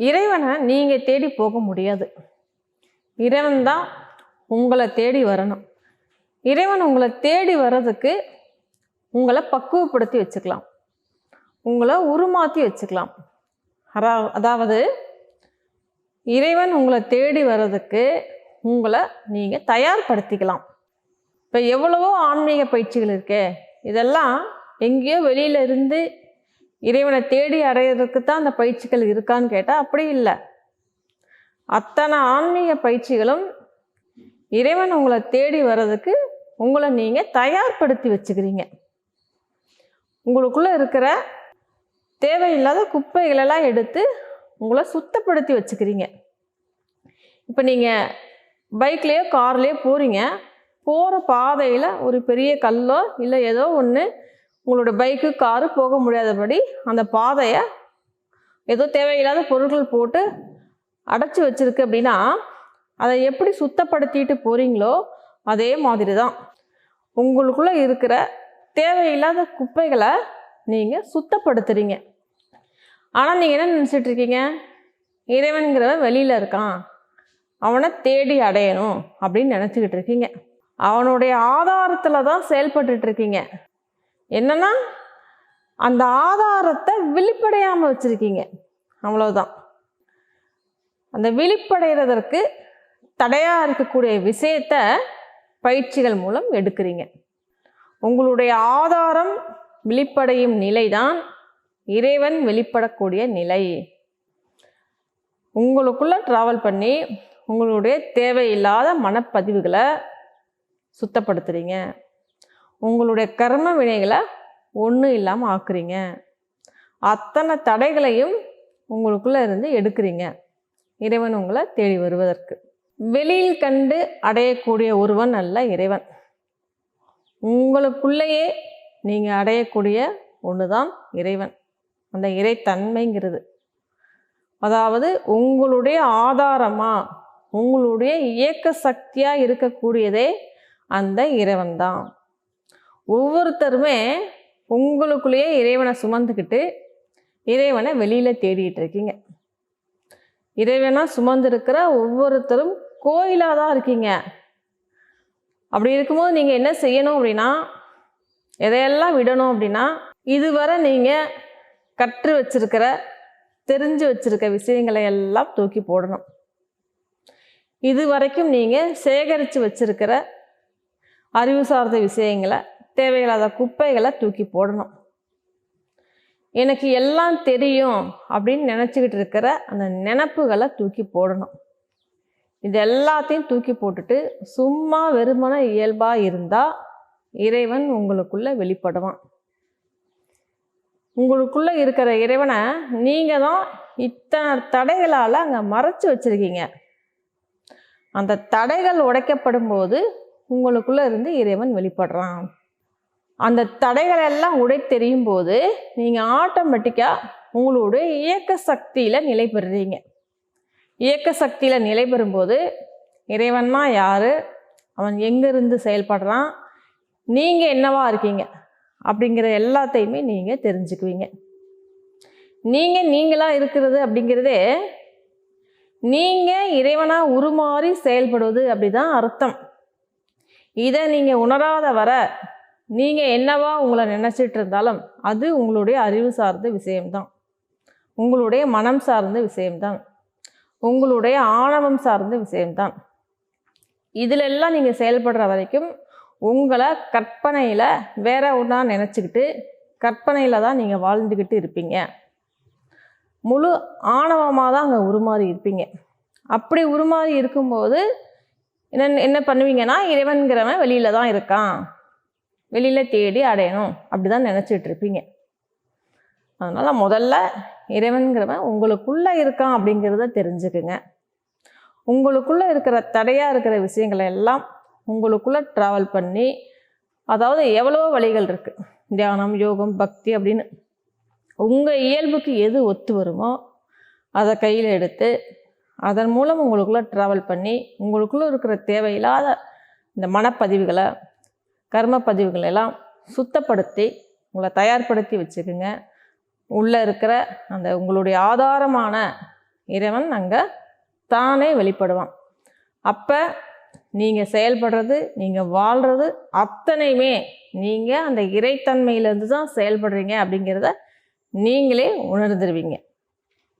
இறைவனை நீங்கள் தேடி போக முடியாது. இறைவன் தான் உங்களை தேடி வரணும். இறைவன் உங்களை தேடி வர்றதுக்கு உங்களை பக்குவப்படுத்தி வச்சுக்கலாம். உங்களை உருமாற்றி வச்சுக்கலாம். அரா- அதாவது இறைவன் உங்களை தேடி வர்றதுக்கு உங்களை நீங்கள் தயார்படுத்திக்கலாம். இப்போ எவ்வளவோ ஆன்மீக பயிற்சிகள் இருக்கே இதெல்லாம் எங்கேயோ வெளியில இருந்து இறைவனை தேடி அடையிறதுக்கு தான் அந்த பயிற்சிகள் இருக்கான்னு கேட்டால் அப்படி இல்லை. அத்தனை ஆன்மீக பயிற்சிகளும் இறைவன் உங்களை தேடி வர்றதுக்கு உங்களை நீங்கள் தயார்படுத்தி வச்சுக்கிறீங்க. உங்களுக்குள்ளே இருக்கிற தேவையில்லாத குப்பைகளெல்லாம் எடுத்து உங்களை சுத்தப்படுத்தி வச்சுக்கிறீங்க. இப்போ நீங்கள் பைக்லேயோ கார்லேயோ போகிறீங்க போகிற பாதையில் ஒரு பெரிய கல்லோ இல்லை ஏதோ ஒன்று உங்களோட பைக்கு காரு போக முடியாதபடி அந்த பாதையை ஏதோ தேவையில்லாத பொருட்கள் போட்டு அடைச்சி வச்சுருக்கு அப்படின்னா அதை எப்படி சுத்தப்படுத்திட்டு போகிறீங்களோ அதே மாதிரி தான் உங்களுக்குள்ளே இருக்கிற தேவையில்லாத குப்பைகளை நீங்கள் சுத்தப்படுத்துகிறீங்க ஆனால் நீங்கள் என்ன நினச்சிட்டு இருக்கீங்க? இறைவன்கிறவன் வெளியில் இருக்கான். அவனை தேடி அடையணும் அப்படின்னு நினச்சிக்கிட்டு இருக்கீங்க. அவனுடைய ஆதாரத்தில் தான் செயல்பட்டுருக்கீங்க இருக்கீங்க. என்னன்னா அந்த ஆதாரத்தை விழிப்படையாமல் வச்சுருக்கீங்க. அவ்வளோதான் அந்த விழிப்படைகிறதற்கு தடையாக இருக்கக்கூடிய விஷயத்த பயிற்சிகள் மூலம் எடுக்கிறீங்க. உங்களுடைய ஆதாரம் விழிப்படையும் நிலைதான் இறைவன் வெளிப்படக்கூடிய நிலை. உங்களுக்குள்ளே ட்ராவல் பண்ணி உங்களுடைய தேவையில்லாத மனப்பதிவுகளை சுத்தப்படுத்துகிறீங்க உங்களுடைய கர்ம வினைகளை ஒன்றும் இல்லாமல் ஆக்குறீங்க. அத்தனை தடைகளையும் உங்களுக்குள்ளே இருந்து எடுக்கிறீங்க. இறைவன் உங்களை தேடி வருவதற்கு. வெளியில் கண்டு அடையக்கூடிய ஒருவன் அல்ல இறைவன். உங்களுக்குள்ளேயே நீங்கள் அடையக்கூடிய ஒன்று தான் இறைவன். அந்த இறைத்தன்மைங்கிறது. அதாவது உங்களுடைய ஆதாரமாக உங்களுடைய இயக்க சக்தியாக இருக்கக்கூடியதே அந்த இறைவன் தான் ஒவ்வொருத்தருமே உங்களுக்குள்ளேயே இறைவனை சுமந்துக்கிட்டு இறைவனை வெளியில் தேடிட்டு இருக்கீங்க. இறைவனாக சுமந்துருக்கிற ஒவ்வொருத்தரும் கோயிலாக தான் இருக்கீங்க. அப்படி இருக்கும்போது நீங்கள் என்ன செய்யணும் அப்படின்னா எதையெல்லாம் விடணும் அப்படின்னா இதுவரை நீங்கள் கற்று வச்சிருக்கிற தெரிஞ்சு வச்சிருக்க விஷயங்களை எல்லாம் தூக்கி போடணும். இது வரைக்கும் நீங்கள் சேகரித்து வச்சிருக்கிற அறிவு சார்ந்த விஷயங்களை தேவையில்லாத குப்பைகளை தூக்கி போடணும். எனக்கு எல்லாம் தெரியும் அப்படின்னு நினச்சிக்கிட்டு இருக்கிற அந்த நினப்புகளை தூக்கி போடணும். இது எல்லாத்தையும் தூக்கி போட்டுட்டு சும்மா வெறுமன இயல்பாக இருந்தால் இறைவன் உங்களுக்குள்ளே வெளிப்படுவான். உங்களுக்குள்ளே இருக்கிற இறைவனை நீங்கள் தான் இத்தனை தடைகளால் அங்கே மறைச்சி வச்சிருக்கீங்க. அந்த தடைகள் உடைக்கப்படும் போது உங்களுக்குள்ளே இருந்து இறைவன் வெளிப்படுறான். அந்த தடைகள் எல்லாம் உடை தெரியும் போது நீங்கள் ஆட்டோமேட்டிக்காக உங்களோட இயக்க சக்தியில் நிலை பெறுறீங்க. இயக்க சக்தியில் நிலை பெறும்போது இறைவன்னா யார்? அவன் எங்கேருந்து செயல்படுறான்? நீங்கள் என்னவா இருக்கீங்க? அப்படிங்கிற எல்லாத்தையுமே நீங்கள் தெரிஞ்சுக்குவீங்க. நீங்கள் நீங்களாக இருக்கிறது அப்படிங்கிறதே நீங்கள் இறைவனாக உருமாறி செயல்படுவது அப்படிதான் அர்த்தம். இதை நீங்கள் உணராத வர நீங்கள் என்னவா உங்களை நினச்சிட்டு இருந்தாலும் அது உங்களுடைய அறிவு சார்ந்த விஷயம்தான். உங்களுடைய மனம் சார்ந்த விஷயம்தான். உங்களுடைய ஆணவம் சார்ந்த விஷயம்தான். இதிலெல்லாம் நீங்கள் செயல்படுற வரைக்கும் உங்களை கற்பனையில் வேற ஒன்றா நினச்சிக்கிட்டு கற்பனையில் தான் நீங்கள் வாழ்ந்துக்கிட்டு இருப்பீங்க. முழு ஆணவமாக தான் அங்கே உருமாறி இருப்பீங்க. அப்படி உருமாறி இருக்கும்போது என்ன என்ன பண்ணுவீங்கன்னா இறைவன்கிறவன் வெளியில் தான் இருக்கான். வெளியில் தேடி அடையணும். அப்படி தான் நினச்சிட்டு இருப்பீங்க அதனால் முதல்ல இறைவன்கிறவன் உங்களுக்குள்ளே இருக்கான் அப்படிங்கிறத தெரிஞ்சுக்குங்க. உங்களுக்குள்ளே இருக்கிற தடையாக இருக்கிற விஷயங்களை எல்லாம் உங்களுக்குள்ளே ட்ராவல் பண்ணி அதாவது எவ்வளவோ வழிகள் இருக்குது தியானம் யோகம் பக்தி அப்படின்னு. உங்கள் இயல்புக்கு எது ஒத்து வருமோ அதை கையில் எடுத்து அதன் மூலம் உங்களுக்குள்ளே ட்ராவல் பண்ணி உங்களுக்குள்ளே இருக்கிற தேவையில்லாத இந்த மனப்பதிவுகளை கர்ம பதிவுகள் எல்லாம் சுத்தப்படுத்தி உங்களை தயார்படுத்தி வச்சுக்கோங்க. உள்ளே இருக்கிற அந்த உங்களுடைய ஆதாரமான இறைவன் அங்கே தானே வெளிப்படுவான். அப்போ நீங்கள் செயல்படுறது நீங்கள் வாழ்கிறது அத்தனையுமே நீங்கள் அந்த இறைத்தன்மையிலேருந்து தான் செயல்படுறீங்க அப்படிங்கிறத நீங்களே உணர்ந்துருவீங்க.